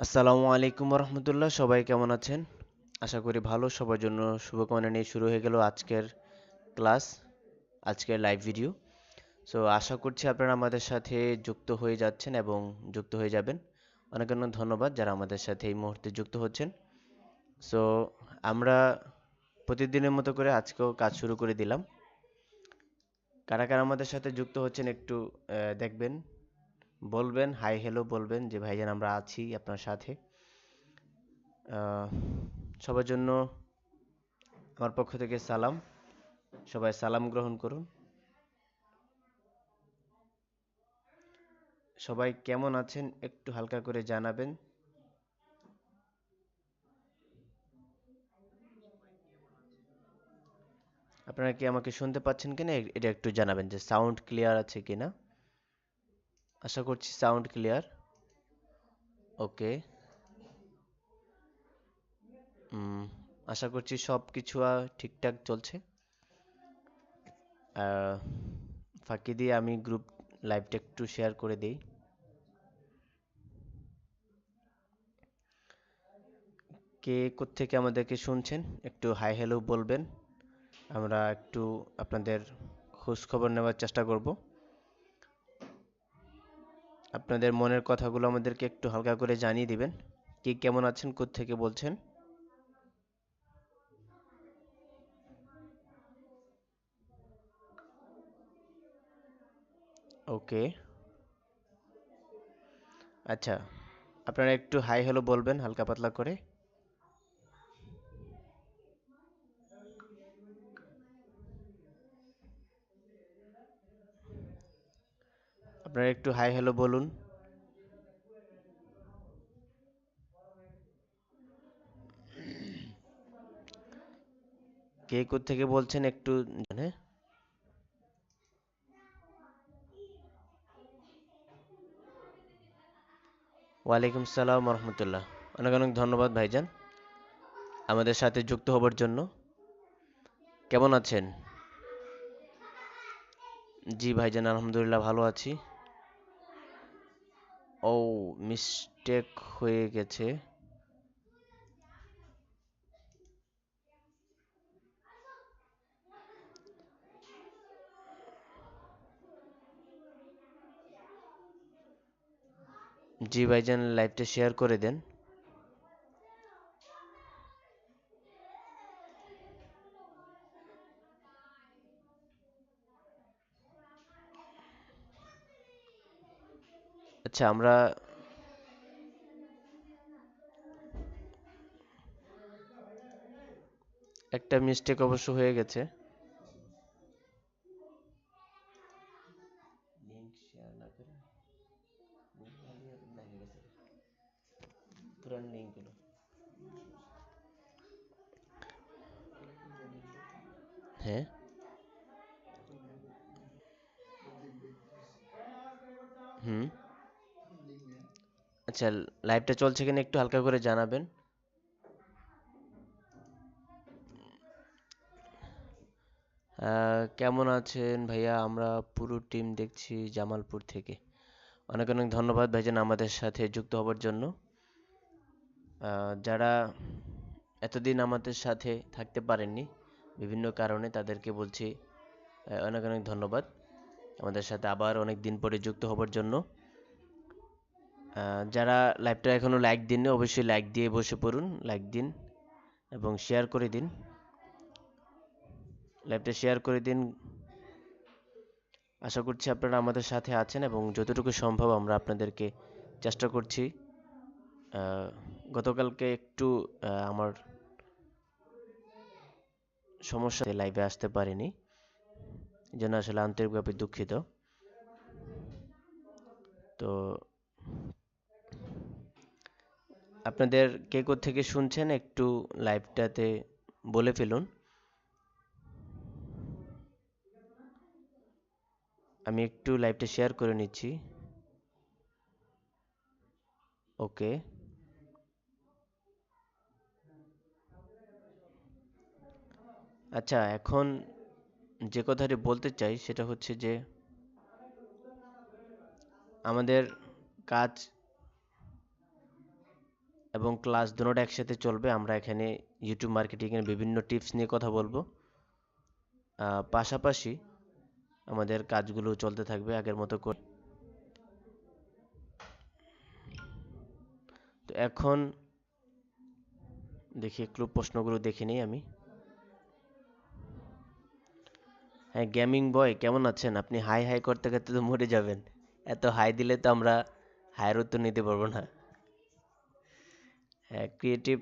আসসালামু আলাইকুম রহমতুল্লাহ সবাই কেমন আছেন? আশা করি ভালো, সবার জন্য শুভকামনা নিয়ে শুরু হয়ে গেল আজকের ক্লাস, আজকের লাইভ ভিডিও সো আশা করছি আপনারা আমাদের সাথে যুক্ত হয়ে যাচ্ছেন এবং যুক্ত হয়ে যাবেন। অনেক অনেক ধন্যবাদ যারা আমাদের সাথে এই মুহূর্তে যুক্ত হচ্ছেন। সো আমরা প্রতিদিনের মতো করে আজকেও কাজ শুরু করে দিলাম। কারা কারা আমাদের সাথে যুক্ত হচ্ছেন একটু দেখবেন। বলবেন হাই হ্যালো বলবেন যে, ভাইজান, আমরা আছি আপনার সাথে। সবার জন্য আমার পক্ষ থেকে সালাম। সবাই সালাম গ্রহণ করুন। সবাই কেমন আছেন একটু হালকা করে জানাবেন। আপনারা কি আমাকে শুনতে পাচ্ছেন কিনা? এটা একটু জানাবেন যে সাউন্ড ক্লিয়ার আছে কিনা? আশা করছি সাউন্ড ক্লিয়ার ওকে আশা করছি সব কিছু ঠিকঠাক চলছে। ফাঁকি দিয়ে আমি গ্রুপ লাইভটা একটু শেয়ার করে দিই। কে কোত্থেকে আমাদেরকে শুনছেন? একটু হাই হ্যালো বলবেন। আমরা একটু আপনাদের খোঁজ খবর নেওয়ার চেষ্টা করব। আপনাদের মনের কথাগুলো আমাদেরকে একটু হালকা করে জানিয়ে দিবেন। কে কেমন আছেন থেকে বলছেন? ওকে। আচ্ছা আপনারা একটু হাই হ্যালো বলবেন, হালকা পাতলা করে। আপনারা একটু হাই হ্যালো বলুন। কে থেকে বলছেন একটু হ্যাঁ ওয়ালাইকুম সালাম রহমতুল্লাহ। অনেক অনেক ধন্যবাদ ভাইজান আমাদের সাথে যুক্ত হবার জন্য। কেমন আছেন? জি ভাইজান, আলহামদুলিল্লাহ ভালো আছি। ও মিস্টেক হয়ে গেছে। জি ভাইজান লাইভটা শেয়ার করে দেন। আচ্ছা আমরা একটা মিস্টেক অবশ্য হয়ে গেছে। লিংক শেয়ার না করে পুরান লিংকগুলো। হ্যাঁ। হুম। আচ্ছা লাইভটা চলছে কিনা একটু হালকা করে জানাবেন। কেমন আছেন ভাইয়া? আমরা পুরো টিম দেখছি জামালপুর থেকে। অনেক অনেক ধন্যবাদ ভাইজান আমাদের সাথে যুক্ত হবার জন্য। যারা এতদিন আমাদের সাথে থাকতে পারেননি, বিভিন্ন কারণে তাদেরকে বলছি অনেক অনেক ধন্যবাদ। আমাদের সাথে আবার অনেক দিন পরে যুক্ত হবার জন্য। যারা লাইভটা এখনও লাইক দিননি অবশ্যই লাইক দিয়ে বসে পড়ুন লাইক দিন এবং শেয়ার করে দিন। লাইভটা শেয়ার করে দিন। আশা করছি আপনারা আমাদের সাথে আছেন এবং যতটুকু সম্ভব আমরা আপনাদেরকে চেষ্টা করছি। গতকালকে একটু আমার সমস্যা লাইভে আসতে পারিনি জন্য আসলে আন্তরিকভাবে দুঃখিত। তো আপনাদের কে থেকে শুনছেন একটু লাইভটাতে বলে ফেলুন। আমি একটু লাইভটা শেয়ার করে নিচ্ছি। ওকে। আচ্ছা এখন যে কথাটি বলতে চাই সেটা হচ্ছে যে, আমাদের কাজ এবং ক্লাস দুটোটা একসাথে চলবে, আমরা এখানে ইউটিউব মার্কেটিংয়ের বিভিন্ন টিপস নিয়ে কথা বলব। পাশাপাশি আমাদের কাজগুলো চলতে থাকবে আগের মতো করে। তো এখন দেখি একটু প্রশ্নগুলো দেখে নিই আমি। হ্যাঁ গেমিং বয় কেমন আছেন? আপনি হাই হাই করতে করতে তো মরে যাবেন। এত হাই দিলে তো আমরা হায়ের উত্তর নিতে পারব না। হ্যাঁ ক্রিয়েটিভ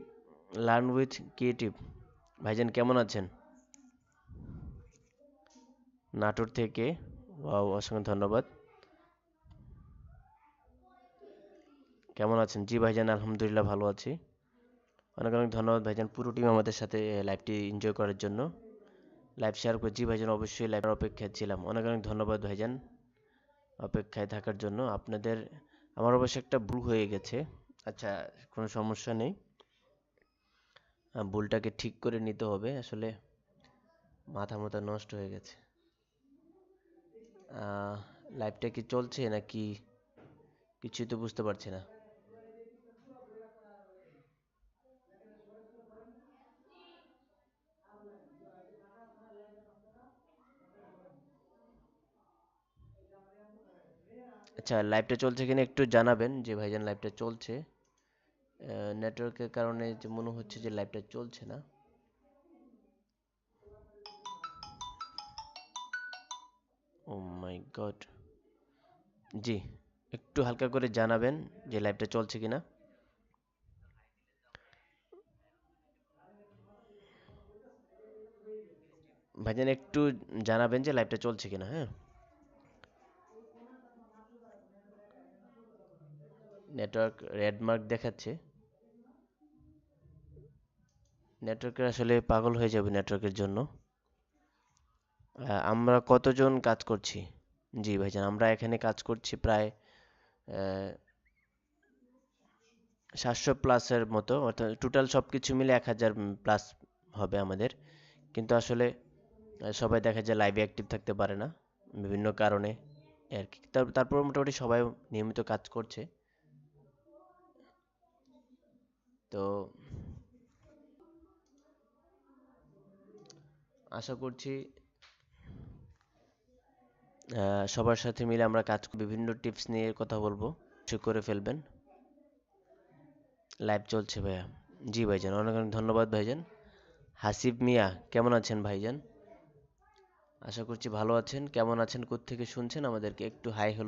লার্ন উইথ ক্রিয়েটিভ ভাইজান, কেমন আছেন? নাটোর থেকে, ওয়াও, অসংখ্য ধন্যবাদ। কেমন আছেন? জি ভাইজান, আলহামদুলিল্লাহ ভালো আছি। অনেক অনেক ধন্যবাদ ভাইজান, পুরো টিম আমাদের সাথে লাইভটি এনজয় করার জন্য। লাইভ শেয়ার করে জি ভাইজান, অবশ্যই লাইভের অপেক্ষায় ছিলাম। অনেক অনেক ধন্যবাদ ভাইজান, অপেক্ষায় থাকার জন্য। আপনাদের, আমার অবশ্য একটা ভুল হয়ে গেছে। আচ্ছা কোনো সমস্যা নেই। ভুলটাকে ঠিক করে নিতে হবে। আসলে মাথা মাথা নষ্ট হয়ে গেছে। লাইভটা কি চলছে নাকি কিছুই তো বুঝতে পারছি না। আচ্ছা লাইভটা চলছে কিনা একটু জানাবেন যে ভাইজান লাইভটা চলছে। নেটওয়ার্কের কারণে যে মনে হচ্ছে যে লাইভটা চলছে না। ও মাই গড জি, একটু হালকা করে জানাবেন যে লাইভটা চলছে কিনা। ভাইজান, একটু জানাবেন যে লাইভটা চলছে কিনা হ্যাঁ? নেটওয়ার্ক রেড মার্ক দেখাচ্ছে। নেটওয়ার্কের আসলে পাগল হয়ে যাবে নেটওয়ার্কের জন্য। আমরা কতজন কাজ করছি? জি ভাইজান, আমরা এখানে কাজ করছি প্রায় সাতশো প্লাসের মতো, অর্থাৎ টোটাল সব কিছু মিলে এক হাজার প্লাস হবে আমাদের। কিন্তু আসলে সবাই দেখা যায় লাইভে অ্যাক্টিভ থাকতে পারে না, বিভিন্ন কারণে আর কি। তার- তারপর মোটামুটি সবাই নিয়মিত কাজ করছে। তো আশা করছি সবার সাথে মিলে আমরা কাজ বিভিন্ন টিপস নিয়ে কথা বলব। ঠিক করে ফেলবেন। লাইভ চলছে ভাইয়া। জি ভাইজান, অনেক অনেক ধন্যবাদ ভাইজান। হাসিব মিয়া, কেমন আছেন ভাইজান? আশা করছি ভালো আছেন। কেমন আছেন, কোত্থেকে শুনছেন আমাদেরকে? একটু হাই হ্যালো